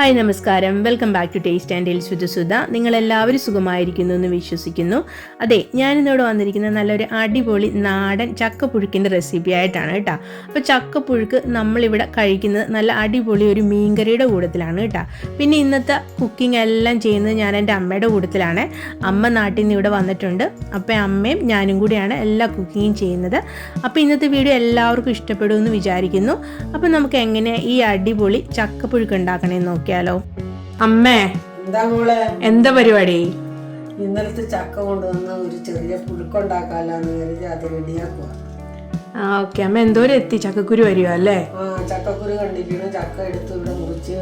Hi നമസ്കാരം. Welcome back to taste and tales with Sudha നിങ്ങളെല്ലാവരും സുഖമായിരിക്കുന്നു എന്ന് വിശ്വസിക്കുന്നു. അതെ ഞാനിന്നിവിടെ വന്നിരിക്കുന്ന നല്ലൊരു അടിപൊളി നാടൻ ചക്കപ്പുഴുക്കിന്റെ റെസിപ്പി ആയിട്ടാണ് കേട്ടോ. അപ്പോൾ ചക്കപ്പുഴുക്ക് നമ്മളിവിടെ കഴിക്കുന്നത് നല്ല അടിപൊളി ഒരു മീൻകറിയുടെ കൂട്ടത്തിലാണ് കേട്ടോ. പിന്നെ ഇന്നത്തെ കുക്കിംഗ് എല്ലാം ചെയ്യുന്നത് ഞാൻ എന്റെ അമ്മയുടെ കൂട്ടത്തിലാണ്. അമ്മ നാട്ടിൽ നിന്ന് ഇവിടെ വന്നിട്ടുണ്ട്. അപ്പോൾ അമ്മയും ഞാനും കൂടിയാണ് എല്ലാ കുക്കിങ്ങും ചെയ്യുന്നത്. അപ്പോൾ ഇന്നത്തെ വീഡിയോ എല്ലാവർക്കും ഇഷ്ടപ്പെടുമെന്ന് വിചാരിക്കുന്നു. അപ്പോൾ നമുക്ക് എങ്ങനെ ഈ അടിപൊളി ചക്കപ്പുഴുക്ക് ഉണ്ടാക്കണമെന്ന് നോക്കിയാലോ അമ്മേ എന്താ മോളെ? എന്താ പരിപാടി? ഇന്നലത്തെ ചക്ക കൊണ്ടുവന്ന് ഒരു ചെറിയ പുഴുക്കുണ്ടാക്കാലാന്ന് കരുതി അത് റെഡിയാക്കുക ആ ഓക്കെ. അമ്മ എന്തോരം എത്തി? ചക്കക്കുരു വരുമോ അല്ലേ? ആ ചക്കക്കുരു കണ്ടിരിക്കണം ചക്ക എടുത്ത് ഇവിടെ മുറിച്ച്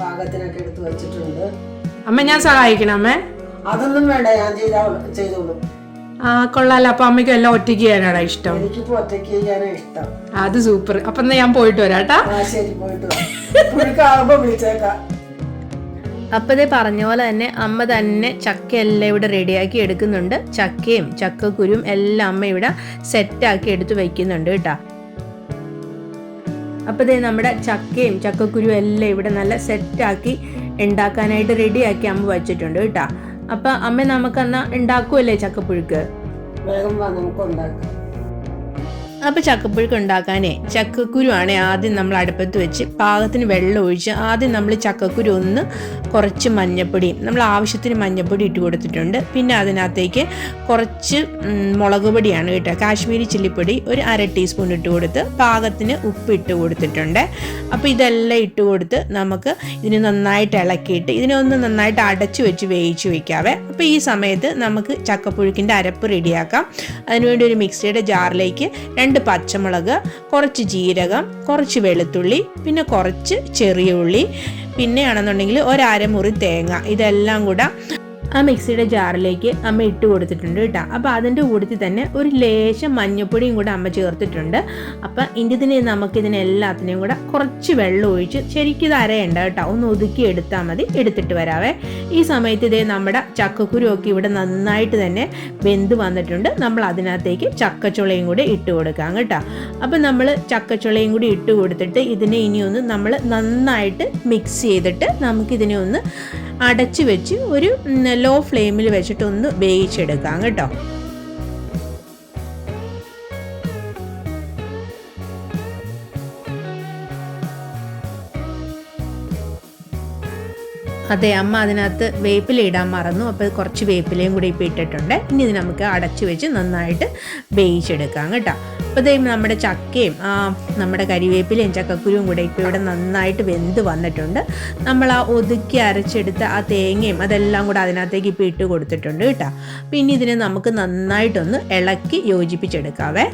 പാകത്തിനൊക്കെ എടുത്ത് വെച്ചിട്ടുണ്ട്. അമ്മ ഞാൻ സഹായിക്കണം അമ്മേ. അതൊന്നും വേണ്ട ഞാൻ ചെയ്താ ചെയ്തോളും. ആ കൊള്ളാലോ. അപ്പൊ അമ്മയ്ക്ക് എല്ലാം ഒറ്റയ്ക്ക് ചെയ്യാനാണ് ഇഷ്ടം? എനിക്കിപ്പോ ഒറ്റയ്ക്ക് ചെയ്യാനാ ഇഷ്ടം. അത് സൂപ്പർ. അപ്പൊ ഞാൻ പോയിട്ട് വരാട്ടാ ശരി പോയിട്ട് വരാം. പുഴുക്കാവുമ്പോ വിളിച്ചേക്കാം. അപ്പതേ പറഞ്ഞ പോലെ തന്നെ അമ്മ തന്നെ ചക്ക എല്ലാം ഇവിടെ റെഡിയാക്കി എടുക്കുന്നുണ്ട്. ചക്കയും ചക്കക്കുരും എല്ലാം അമ്മ ഇവിടെ സെറ്റാക്കി എടുത്ത് വെക്കുന്നുണ്ട് കേട്ടോ. അപ്പതേ നമ്മുടെ ചക്കയും ചക്കക്കുരും എല്ലാം ഇവിടെ നല്ല സെറ്റാക്കി ഉണ്ടാക്കാനായിട്ട് റെഡിയാക്കി അമ്മ വച്ചിട്ടുണ്ട് കേട്ടോ. അപ്പൊ അമ്മ നമുക്കെന്നാ ഉണ്ടാക്കുമല്ലേ ചക്കപ്പുഴുക്ക്? വേഗം നമുക്ക് ഉണ്ടാക്കാം അപ്പോൾ ചക്കപ്പുഴുക്ക് ഉണ്ടാക്കാനേ ചക്കക്കുരു ആണ് ആദ്യം നമ്മൾ അടുപ്പത്ത് വെച്ച് പാകത്തിന് വെള്ളം ഒഴിച്ച് ആദ്യം നമ്മൾ ചക്കക്കുരു ഒന്ന് കുറച്ച് മഞ്ഞപ്പൊടിയും നമ്മൾ ആവശ്യത്തിന് മഞ്ഞപ്പൊടി ഇട്ട് കൊടുത്തിട്ടുണ്ട്. പിന്നെ അതിനകത്തേക്ക് കുറച്ച് മുളക് പൊടിയാണ് കേട്ടോ കാശ്മീരി ചില്ലിപ്പൊടി ഒരു അര ടീസ്പൂൺ ഇട്ട് കൊടുത്ത് പാകത്തിന് ഉപ്പ് ഇട്ട് കൊടുത്തിട്ടുണ്ട്. അപ്പോൾ ഇതെല്ലാം ഇട്ട് കൊടുത്ത് നമുക്ക് ഇതിന് നന്നായിട്ട് ഇളക്കിയിട്ട് ഇതിനെ ഒന്ന് നന്നായിട്ട് അടച്ചു വെച്ച് വേവിച്ച് വെക്കാവേ. അപ്പോൾ ഈ സമയത്ത് നമുക്ക് ചക്കപ്പുഴുക്കിന്റെ അരപ്പ് റെഡിയാക്കാം അതിനുവേണ്ടി ഒരു മിക്സിയുടെ ജാറിലേക്ക് രണ്ട് പച്ചമുളക് കുറച്ച് ജീരകം കുറച്ച് വെളുത്തുള്ളി പിന്നെ കുറച്ച് ചെറിയ ഉള്ളി പിന്നെയാണെന്നുണ്ടെങ്കിൽ ഒരമുറി തേങ്ങ. ഇതെല്ലാം കൂടെ ആ മിക്സിയുടെ ജാറിലേക്ക് അമ്മ ഇട്ട് കൊടുത്തിട്ടുണ്ട് കേട്ടോ. അപ്പോൾ അതിന്റെ കൂടത്തിൽ തന്നെ ഒരു ലേശം മഞ്ഞപ്പൊടിയും കൂടെ അമ്മ ചേർത്തിട്ടുണ്ട്. അപ്പം ഇതിനെ നമുക്കിതിനെ എല്ലാത്തിനെയും കൂടെ കുറച്ച് വെള്ളം ഒഴിച്ച് ശരിക്കും ഇത് അരയണ്ട കേട്ടോ. ഒന്ന് ഒതുക്കി എടുത്താൽ മതി. എടുത്തിട്ട് വരാവേ. ഈ സമയത്ത് ഇതേ നമ്മുടെ ചക്കക്കുരുമൊക്കെ ഇവിടെ നന്നായിട്ട് തന്നെ വെന്ത് വന്നിട്ടുണ്ട്. നമ്മൾ അതിനകത്തേക്ക് ചക്കച്ചുളയും കൂടി ഇട്ട് കൊടുക്കാം കേട്ടോ. അപ്പം നമ്മൾ ചക്കച്ചുളയും കൂടി ഇട്ട് കൊടുത്തിട്ട് ഇതിനെ ഇനി ഒന്ന് നമ്മൾ നന്നായിട്ട് മിക്സ് ചെയ്തിട്ട് നമുക്കിതിനെ ഒന്ന് അടച്ച് വെച്ച് ഒരു ലോ ഫ്ലെയിമിൽ വെച്ചിട്ട് ഒന്ന് വേവിച്ചെടുക്കാം കേട്ടോ. അതെ അമ്മ അതിനകത്ത് വേപ്പില ഇടാൻ മറന്നു. അപ്പോൾ കുറച്ച് വേപ്പിലയും കൂടി ഇപ്പം ഇട്ടിട്ടുണ്ട്. ഇനി ഇത് നമുക്ക് അടച്ചു വെച്ച് നന്നായിട്ട് വേവിച്ചെടുക്കാം കേട്ടോ. അപ്പോൾ ഇതേ നമ്മുടെ ചക്കയും നമ്മുടെ കരിവേപ്പിലയും ചക്കക്കുരുവും കൂടെ ഇപ്പോൾ ഇവിടെ നന്നായിട്ട് വെന്ത് വന്നിട്ടുണ്ട്. നമ്മൾ ആ ഒതുക്കി അരച്ചെടുത്ത ആ തേങ്ങയും അതെല്ലാം കൂടെ അതിനകത്തേക്ക് ഇപ്പോൾ ഇട്ട് കൊടുത്തിട്ടുണ്ട് കേട്ടോ. പിന്നെ ഇതിനെ നമുക്ക് നന്നായിട്ടൊന്ന് ഇളക്കി യോജിപ്പിച്ചെടുക്കാവേ.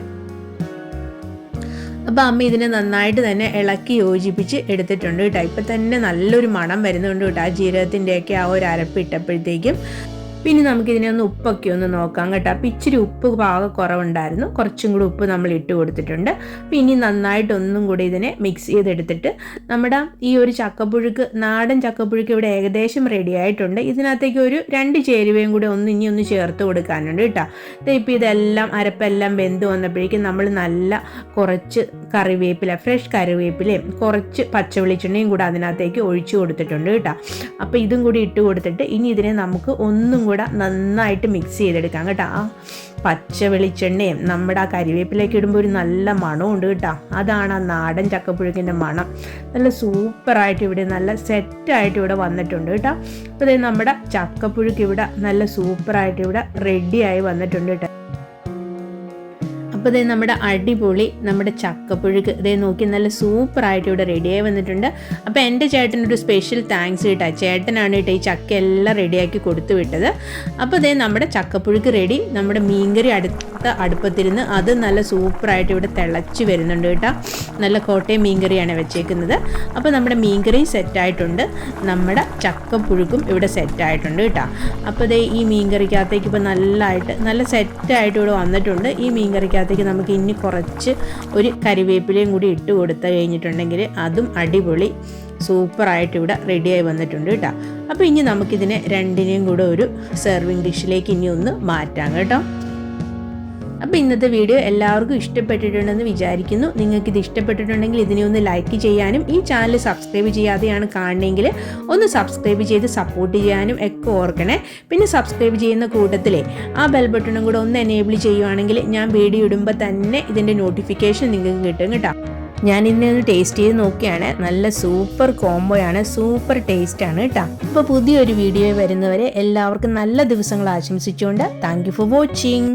അപ്പോൾ അമ്മ ഇതിനെ നന്നായിട്ട് തന്നെ ഇളക്കി യോജിപ്പിച്ച് എടുത്തിട്ടുണ്ട് കേട്ടോ. ഇപ്പം തന്നെ നല്ലൊരു മണം വരുന്നുണ്ട് കേട്ടോ. ആ ജീരകത്തിന്റെയൊക്കെ ആ ഒരു അരപ്പ് ഇട്ടപ്പോഴത്തേക്കും. പിന്നെ നമുക്കിതിനെ ഒന്ന് ഉപ്പൊക്കെ ഒന്ന് നോക്കാം കേട്ടോ. അപ്പം ഇച്ചിരി ഉപ്പ് പാക കുറവുണ്ടായിരുന്നു. കുറച്ചും കൂടി ഉപ്പ് നമ്മൾ ഇട്ട് കൊടുത്തിട്ടുണ്ട്. അപ്പം ഇനി നന്നായിട്ട് ഒന്നും കൂടി ഇതിനെ മിക്സ് ചെയ്തെടുത്തിട്ട് നമ്മുടെ ഈ ഒരു ചക്കപ്പുഴുക്ക് നാടൻ ചക്കപ്പുഴുക്ക് ഇവിടെ ഏകദേശം റെഡി ആയിട്ടുണ്ട്. ഇതിനകത്തേക്ക് ഒരു രണ്ട് ചേരുവയും കൂടി ഒന്ന് ഇനി ഒന്ന് ചേർത്ത് കൊടുക്കാനുണ്ട് കേട്ടോ. ഇപ്പം ഇതെല്ലാം അരപ്പെല്ലാം വെന്ത് വന്നപ്പോഴേക്കും നമ്മൾ നല്ല കുറച്ച് കറിവേപ്പില ഫ്രഷ് കറിവേപ്പിലയും കുറച്ച് പച്ച വെളിച്ചെണ്ണയും കൂടെ അതിനകത്തേക്ക് ഒഴിച്ചു കൊടുത്തിട്ടുണ്ട് കേട്ടോ. അപ്പോൾ ഇതും കൂടി ഇട്ട് കൊടുത്തിട്ട് ഇനി ഇതിനെ നമുക്ക് ഒന്നും കൂടെ നന്നായിട്ട് മിക്സ് ചെയ്തെടുക്കാം കേട്ടോ. ആ പച്ച വെളിച്ചെണ്ണയും നമ്മുടെ ആ കരിവേപ്പിലേക്ക് ഇടുമ്പോൾ ഒരു നല്ല മണമുണ്ട് കേട്ടോ. അതാണ് ആ നാടൻ ചക്കപ്പുഴുക്കിന്റെ മണം. നല്ല സൂപ്പറായിട്ട് ഇവിടെ നല്ല സെറ്റായിട്ട് ഇവിടെ വന്നിട്ടുണ്ട് കേട്ടോ. അപ്പോൾ നമ്മുടെ ചക്കപ്പുഴുക്ക് ഇവിടെ നല്ല സൂപ്പറായിട്ട് ഇവിടെ റെഡിയായി വന്നിട്ടുണ്ട് കേട്ടോ. അപ്പോൾ ഇതേ നമ്മുടെ അടിപൊളി നമ്മുടെ ചക്കപ്പുഴുക്ക്. ഇതേ നോക്കി നല്ല സൂപ്പറായിട്ട് ഇവിടെ റെഡിയായി വന്നിട്ടുണ്ട്. അപ്പോൾ എന്റെ ചേട്ടനൊരു സ്പെഷ്യൽ താങ്ക്സ് കേട്ടോ. ചേട്ടനാണ് കേട്ടോ ഈ ചക്ക എല്ലാം റെഡിയാക്കി കൊടുത്തു വിട്ടത്. അപ്പോൾ ഇതേ നമ്മുടെ ചക്കപ്പുഴുക്ക് റെഡി നമ്മുടെ മീൻകറി അടുത്ത അടുപ്പത്തിരുന്ന് അത് നല്ല സൂപ്പറായിട്ട് ഇവിടെ തിളച്ച് വരുന്നുണ്ട് കേട്ടോ. നല്ല കോട്ടയം മീൻകറിയാണ് വെച്ചേക്കുന്നത്. അപ്പോൾ നമ്മുടെ മീൻകറി സെറ്റായിട്ടുണ്ട്. നമ്മുടെ ചക്കപ്പുഴുക്കും ഇവിടെ സെറ്റായിട്ടുണ്ട് കേട്ടോ. അപ്പോൾ ഇതേ ഈ മീൻകറിക്കകത്തേക്ക് ഇപ്പോൾ നല്ലതായിട്ട് നല്ല സെറ്റായിട്ട് ഇവിടെ വന്നിട്ടുണ്ട്. ഈ മീൻകറിക്കകത്തേക്ക് നമുക്ക് ഇനി കുറച്ച് ഒരു കരിവേപ്പിലയും കൂടി ഇട്ട് കൊടുത്തു കഴിഞ്ഞിട്ടുണ്ടെങ്കിൽ അതും അടിപൊളി സൂപ്പറായിട്ട് ഇവിടെ റെഡിയായി വന്നിട്ടുണ്ട് കേട്ടോ. അപ്പോൾ ഇനി നമുക്കിതിനെ രണ്ടിനെയും കൂടെ ഒരു സെർവിങ് ഡിഷിലേക്ക് ഇനി ഒന്ന് മാറ്റാം കേട്ടോ. അപ്പോൾ ഇന്നത്തെ വീഡിയോ എല്ലാവർക്കും ഇഷ്ടപ്പെട്ടിട്ടുണ്ടെന്ന് വിചാരിക്കുന്നു. നിങ്ങൾക്ക് ഇത് ഇഷ്ടപ്പെട്ടിട്ടുണ്ടെങ്കിൽ ഇതിനെ ഒന്ന് ലൈക്ക് ചെയ്യാനും ഈ ചാനൽ സബ്സ്ക്രൈബ് ചെയ്യാതെയാണ് കാണണമെങ്കിൽ ഒന്ന് സബ്സ്ക്രൈബ് ചെയ്ത് സപ്പോർട്ട് ചെയ്യാനും ഒക്കെ ഓർക്കണേ. പിന്നെ സബ്സ്ക്രൈബ് ചെയ്യുന്ന കൂട്ടത്തിലെ ആ ബെൽ ബട്ടണും കൂടെ ഒന്ന് എനേബിൾ ചെയ്യുവാണെങ്കിൽ ഞാൻ വീഡിയോ ഇടുമ്പോൾ തന്നെ ഇതിന്റെ നോട്ടിഫിക്കേഷൻ നിങ്ങൾക്ക് കിട്ടും കേട്ടോ. ഞാൻ ഇതിനെ ഒന്ന് ടേസ്റ്റ് ചെയ്ത് നോക്കിയാണ്. നല്ല സൂപ്പർ കോംബോയാണ് സൂപ്പർ ടേസ്റ്റ് ആണ് കേട്ടോ. അപ്പോൾ പുതിയൊരു വീഡിയോ വരുന്നവരെ എല്ലാവർക്കും നല്ല ദിവസങ്ങൾ ആശംസിച്ചുകൊണ്ട് താങ്ക് ഫോർ വാച്ചിങ്